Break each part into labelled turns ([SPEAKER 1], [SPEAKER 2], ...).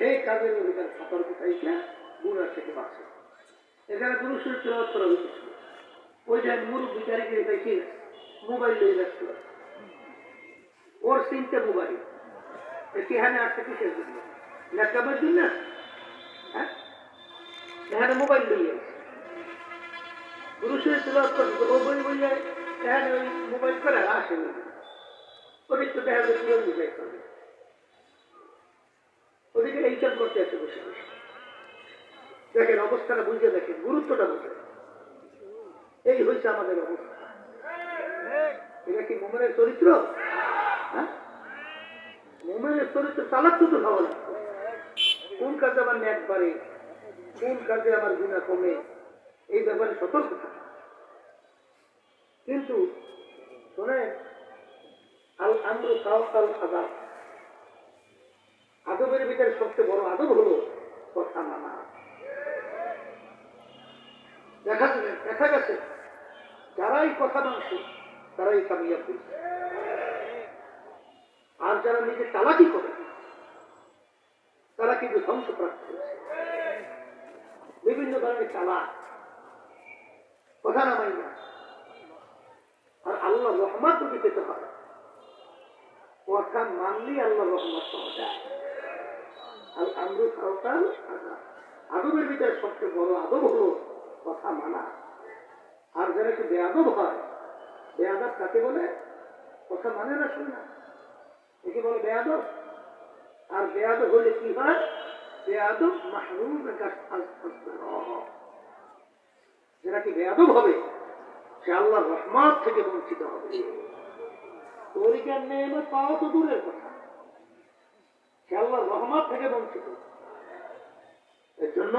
[SPEAKER 1] সেই কাজের ভিতরে সতর্ক থাইকে গুণার থেকে বাঁচে এখানে পুরুষের চলাৎ করা হয়েছে ওই যে মুরুখ বিচারিকে দেখি মোবাইল নিয়ে ব্যস্ত ওর তিনটে মোবাইল। এখানে আসছে কিসের জন্য? ল্যাপটপের জন্য? হ্যাঁ? এখানে মোবাইল নিয়ে পুরুষের চলাৎ করছে ও বই বই যায়, এখানে ওই মোবাইল করে আসে ওদিক তো দেখা যাচ্ছে ওদিকে এইসব করতে আছে বসে বসে। দেখেন, অবস্থাটা বুঝে দেখেন, গুরুত্বটা বুঝে এই হয়েছে আমাদের অবস্থা। এটা কি মোমেনের চরিত্র? হ্যাঁ? মোমেনের চরিত্র চালাক তো ভালো লাগতো কোন কাজে আমার ন্যাক বাড়ে? কোন কাজে আমার গুণা কমে? এই ব্যাপারে সতর্ক কিন্তু শোনে আল আমরু তাওকাল আদাব ভিতরে সবচেয়ে বড় আদব হলো কথা মানা দেখা দেখা গেছে। যারাই কথা মানছে তারাই কামিয়াব হয়েছে আর যারা নিজে চালাকি করে, তারা কিন্তু ধ্বংসপ্রাপ্ত হয়েছে। বিভিন্ন ধরনের চালাক কথা না। আর আল্লাহ রহমত যদি পেতে হয় কথা মানলেই আল্লাহ রহমত পাওয়া যায়। আদবের ভিতরে সবচেয়ে বড় আদব হলো কথা মানা। আর যারা একটু বেয়াদব হয়, বেয়াদব কাকে বলে? কথা মানে না শুনে না। একে বলে বেয়াদব। আর বেয়াদব হলে কি হয়? বেয়াদব মাহরুম যারা কি বেয়াদব হবে, সে আল্লাহ রহমত থেকে বঞ্চিত হবে। তরিকার নেমে পাওয়া তো দূরের কথা। সে আল্লাহ রহমত থেকে বঞ্চিত। এর জন্য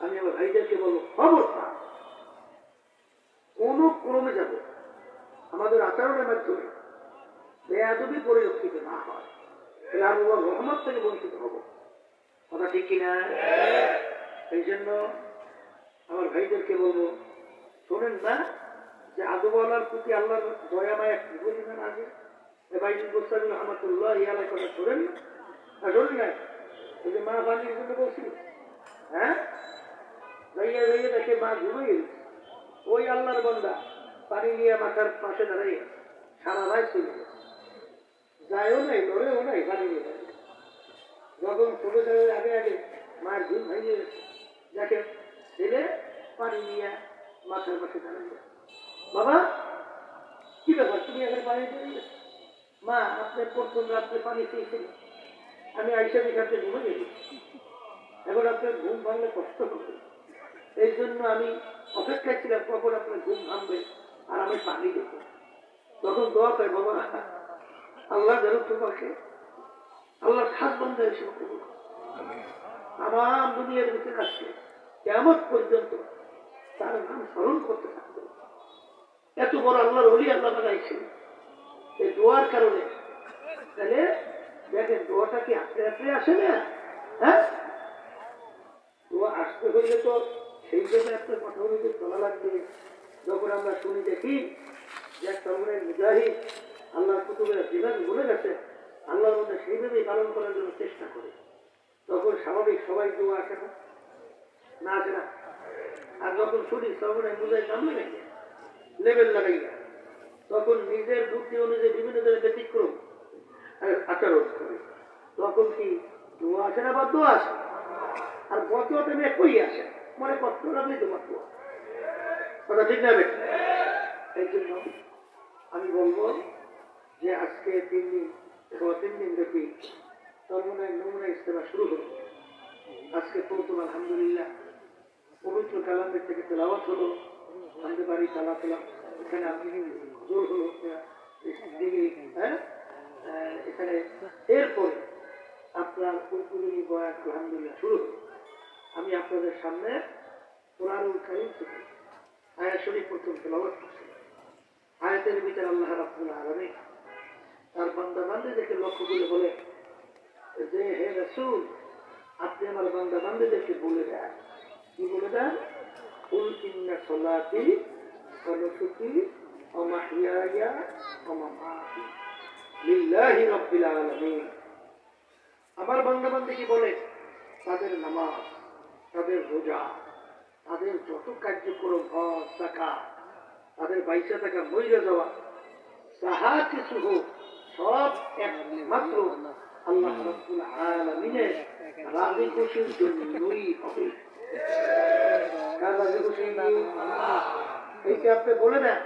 [SPEAKER 1] আমি আমার ভাইদেরকে বলব খবরটা কোন ক্রমে যাব আমাদের আচরণের মাধ্যমে বেয়াদবি পরিলক্ষিত না হয়, তাহলে আল্লাহ রহমত থেকে বঞ্চিত হব। কথা ঠিক কিনা? এই জন্য আমার ভাইদেরকে বলব, শোনেন না যে আদবালার প্রতি আল্লাহর দয়া মায়া কি বলিবেন আগে বাইজুল গোস্বামী রহমতুল্লাহ ইয়ালাই কথা শোনেন? না মা বানির জন্য বলছিল। হ্যাঁ? যাইয়া যাইয়া ওই আল্লাহর বন্দা পানি নিয়ে মাথার পাশে দাঁড়িয়ে সারা রাত চলে যায়ও নাই, লড়েও নাই পানি নিয়ে। যখন আগে আগে মার ঘুম ভেঙে গেছে। দেখে ছেলে পানি নিয়ে মাথার পাশে দাঁড়িয়ে বাবা, কি ব্যাপার? তুমি এখন পানি দিলে? মা, আপনার প্রথম রাত্রে পানি খেয়েছিলেন। আমি আইসা দেখে আপনি ঘুমিয়ে গেছি। এখন আপনার ঘুম ভাঙলে কষ্ট হবে। এই জন্য আমি অপেক্ষায় ছিলাম কখন আপনার ঘুম ভাঙবে আর আমি পানি দেব। তখন দোয়া করে, বাবা, আল্লাহ যেন তোমাকে আল্লাহ খাস বন্ধ হিসেবে আমার দুনিয়ার ভিতরে আসছে কেমন পর্যন্ত তার নাম স্মরণ করতে থাকবে। এত বড় আল্লাহর অলি আল্লাহ বানাইছে এই দোয়ার কারণে। তাহলে দেখেন, দোয়াটা কি আপনি আপনি আসে না? হ্যাঁ? দোয়া আসতে হইলে তো সেই জন্য আপনার কথা অনুযায়ী চলা লাগবে। যখন আমরা শুনি দেখি যে একটা মুজাহিদ আল্লাহ কুতুবের যেভাবে বলে গেছে, আল্লাহর মধ্যে সেইভাবেই পালন করার জন্য চেষ্টা করে। তখন স্বাভাবিক সবাই দোয়া আসে না। না আসে না। আর যখন শুনি শ্রবণের মুজাহিদ নামলে নাকি লেভেল লাগাইয়া। তখন নিজের বুদ্ধি অনুযায়ী বিভিন্ন ধরনের ব্যতিক্রম আর আচরণ করে তখন কি দোয়া আসে। আর বতুয়াতে মেয়ে কই আসে? মনে কষ্ট লাগলেই তো বতুয়া কথা ঠিক না এই জন্য আমি বলব যে আজকে তিন দিন অথবা তিন দিন ব্যাপী সর্বনয় নমুনা ইস্তেমা শুরু হলো। আজকে প্রথম আলহামদুলিল্লাহ পবিত্র কালামের থেকে তেলাওয়াত হলো। আমাদের বাড়ি তালা পেলাম এখানে আপনি জোর হলো। হ্যাঁ আহ, এখানে এরপরে আপনার আমার কুরকুরি বয়ান আলহামদুলিল্লাহ শুরু হলো। আমি আপনাদের সামনে কোরআনুল কারিম থেকে। আয়াত শরীফ প্রথম তেলাওয়াত করছি। আয়াতের ভিতরে আল্লাহ রাব্বুল আলামিন। তার বান্দা বান্দাদেরকে লক্ষ্য করে বলে, যে হে রাসূল, আপনি আমার বান্দা বান্দাদেরকে বলে দেন। কি বলে দেন? কুল ইন্না সলাতি মাহইয়ায়া ওয়া মামাতি লিল্লাহি রাব্বিল আলামিন। আমার বান্দা বান্দি কি বলে? তাদের নামাজ। তাদের রোজা, তাদের যত কার্যক্রম হজ টাকা তাদের বাইশে টাকা মইরে যাওয়া, যাহা কিছু হোক, সব একমাত্র আল্লাহ রাজি খুশির জন্যই হবে। কার এইটা আপনি বলে দেন।